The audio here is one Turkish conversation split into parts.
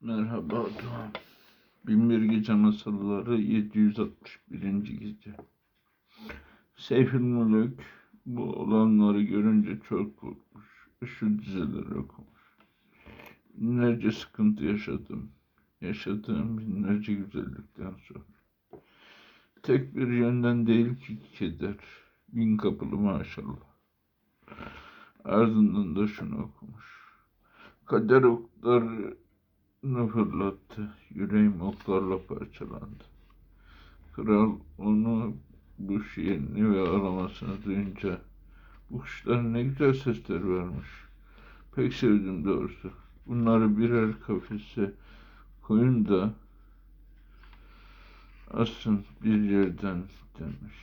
Merhaba Doğan. Binbir Gece Masalları 761. Gece. Seyfül Mülük bu olanları görünce çok korkmuş. Şu dizeleri okumuş. Binlerce sıkıntı yaşadım. Yaşadığım binlerce güzellikten sonra. Tek bir yönden değil ki keder. Bin kapılı maşallah. Ardından da şunu okumuş. Kader okları ne fırlattı. Yüreğim oklarla parçalandı. Kral onu bu şiirini ve ağlamasını duyunca bu kuşlar ne güzel sesler vermiş. Pek sevdim doğrusu. Bunları birer kafese koyun da asın bir yerden demiş.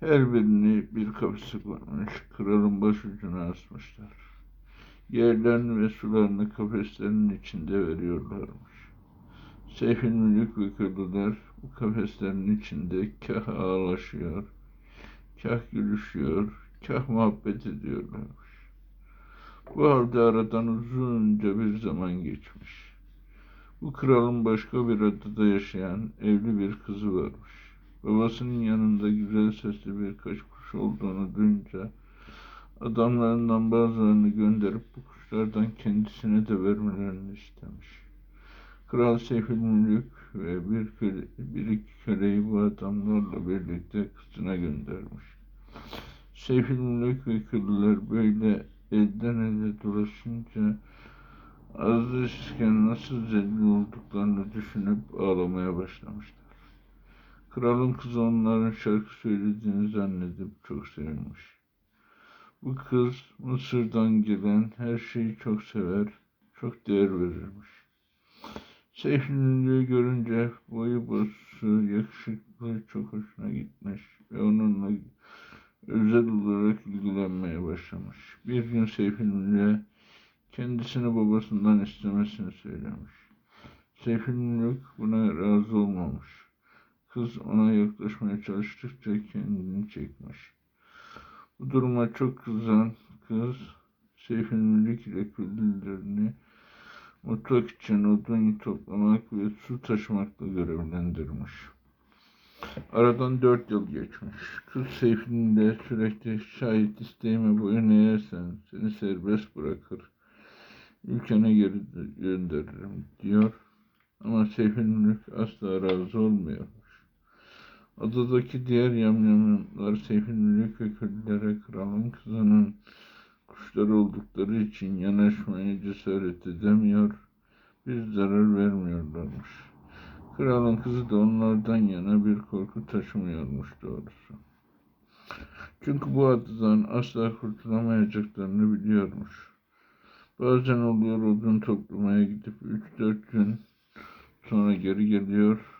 Her birini bir kafese koymuş. Kralın başucuna asmışlar. Yerlerini ve sularını kafeslerin içinde veriyorlarmış. Seyfin mülük ve köylüler bu kafeslerin içinde kah ağlaşıyor, kah gülüşüyor, kah muhabbet ediyorlarmış. Bu halde aradan uzunca bir zaman geçmiş. Bu kralın başka bir adada yaşayan evli bir kızı varmış. Babasının yanında güzel sesli birkaç kuş olduğunu duyunca adamlarından bazılarını gönderip bu kuşlardan kendisine de vermelerini istemiş. Kral Seyfül Mülük ve bir, köle, bir iki köleyi bu adamlarla birlikte kızına göndermiş. Seyfül Mülük ve köleler böyle elden ele dolaşınca azmışken nasıl zelil olduklarını düşünüp ağlamaya başlamışlar. Kralın kızı onların şarkı söylediğini zannedip çok sevinmiş. Bu kız Mısır'dan gelen her şeyi çok sever, çok değer verirmiş. Seyfliliği görünce boyu bosu, yakışıklı çok hoşuna gitmiş ve onunla özel olarak ilgilenmeye başlamış. Bir gün Seyfliliğe kendisini babasından istemesini söylemiş. Seyflülük buna razı olmamış. Kız ona yaklaşmaya çalıştıkça kendini çekmiş. Bu duruma çok kızan kız Seyfin Mülük ile köylülerini mutfak için odun toplamak ve su taşımakla görevlendirmiş. Aradan dört yıl geçmiş. Kız Seyfin de sürekli şayet isteğime boyun eğersen seni serbest bırakır. Ülkene geri gönderirim diyor. Ama Seyfin Mülük asla razı olmuyormuş. Adadaki diğer yamyamlar Seyfin Mülük kralın kızının kuşları oldukları için yanaşmaya cesaret edemiyor, bir zarar vermiyorlarmış. Kralın kızı da onlardan yana bir korku taşımıyormuş doğrusu. Çünkü bu adadan asla kurtulamayacaklarını biliyormuş. Bazen oluyor odun toplamaya gidip 3-4 gün sonra geri geliyor.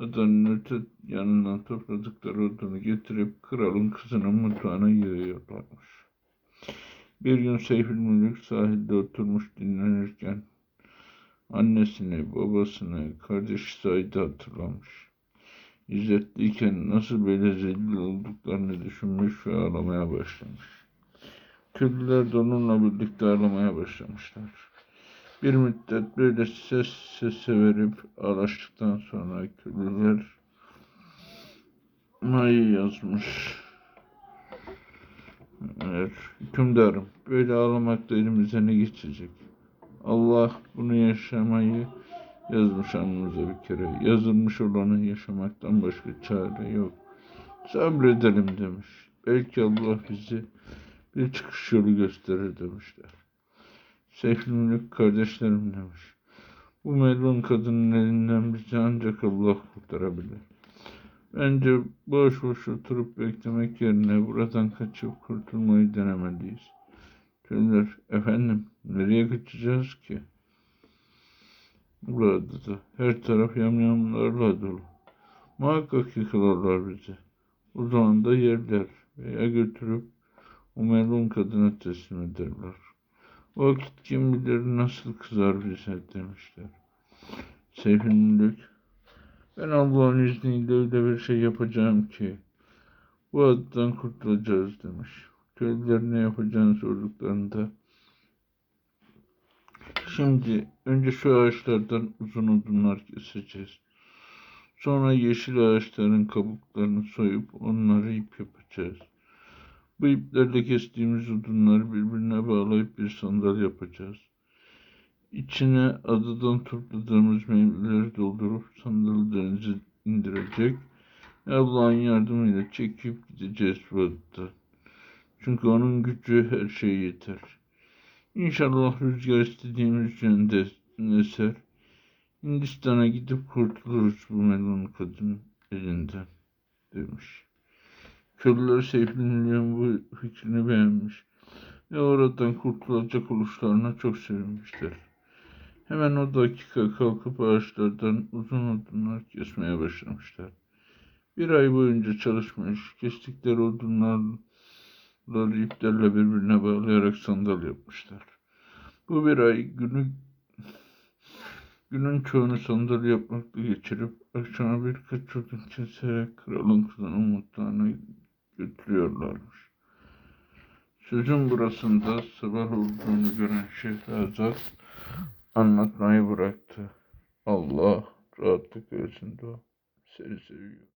Adanın yanından topladıkları odunu getirip kralın kızının mutfağına yığıyorlarmış. Bir gün Seyfül Mülük sahilde oturmuş dinlenirken annesini, babasını, kardeşi Said'i hatırlamış. İzzetliyken nasıl böyle zelil olduklarını düşünmüş ve ağlamaya başlamış. Köylüler de onunla birlikte ağlamaya başlamışlar. Bir müddet böyle ses sese verip ağlaştıktan sonra köylüler Mayı yazmış. Evet, hükümdarım, böyle ağlamakla elimize ne geçecek? Allah bunu yaşamayı yazmış alnımıza bir kere. Yazılmış olanı yaşamaktan başka çare yok. Sabredelim demiş. Belki Allah bizi bir çıkış yolu gösterir demişler. Seyflülük kardeşlerim demiş. Bu melun kadının elinden bizi ancak Allah kurtarabilir. Bence boş boş oturup beklemek yerine buradan kaçıp kurtulmayı denemeliyiz. Köylüler, efendim nereye kaçacağız ki? Burada da her taraf yamyamlarla dolu. Muhakkak yıkılırlar bizi. O zaman da yerler veya götürüp o melun kadına teslim ederler. Vakit kim bilir nasıl kızar bize demişler. Seyfinlik, ben Allah'ın izniyle öyle bir şey yapacağım ki bu addan kurtulacağız demiş. Köylüler ne yapacağını sorduklarında Şimdi önce şu ağaçlardan uzun odunlar keseceğiz. Sonra yeşil ağaçların kabuklarını soyup onları ip yapacağız. Bu iplerle kestiğimiz odunları birbirine bağlayıp bir sandal yapacağız. İçine adadan topladığımız meyveleri doldurup sandalı denize indirecek Allah'ın yardımıyla çekip gideceğiz bu adadan. Çünkü onun gücü her şeye yeter. İnşallah rüzgar istediğimiz yönde eser. Hindistan'a gidip kurtuluruz bu melun kadın elinden demiş. Köylüler Seyfullah bu fikrini beğenmiş ve oradan kurtulacak oluşlarına çok sevinmişler. Hemen o dakika kalkıp ağaçlardan uzun odunlar kesmeye başlamışlar. Bir ay boyunca çalışmış, kestikleri odunlarla iplerle birbirine bağlayarak sandal yapmışlar. Bu bir ay günü günün çoğunu sandal yapmakla geçirip akşama birkaç odun keserek kralın kızının mutfağına götürüyorlarmış. Sözün burasında sabah olduğunu gören Şehrazat anlatmayı bıraktı. Allah rahatlık versin de seni seviyor.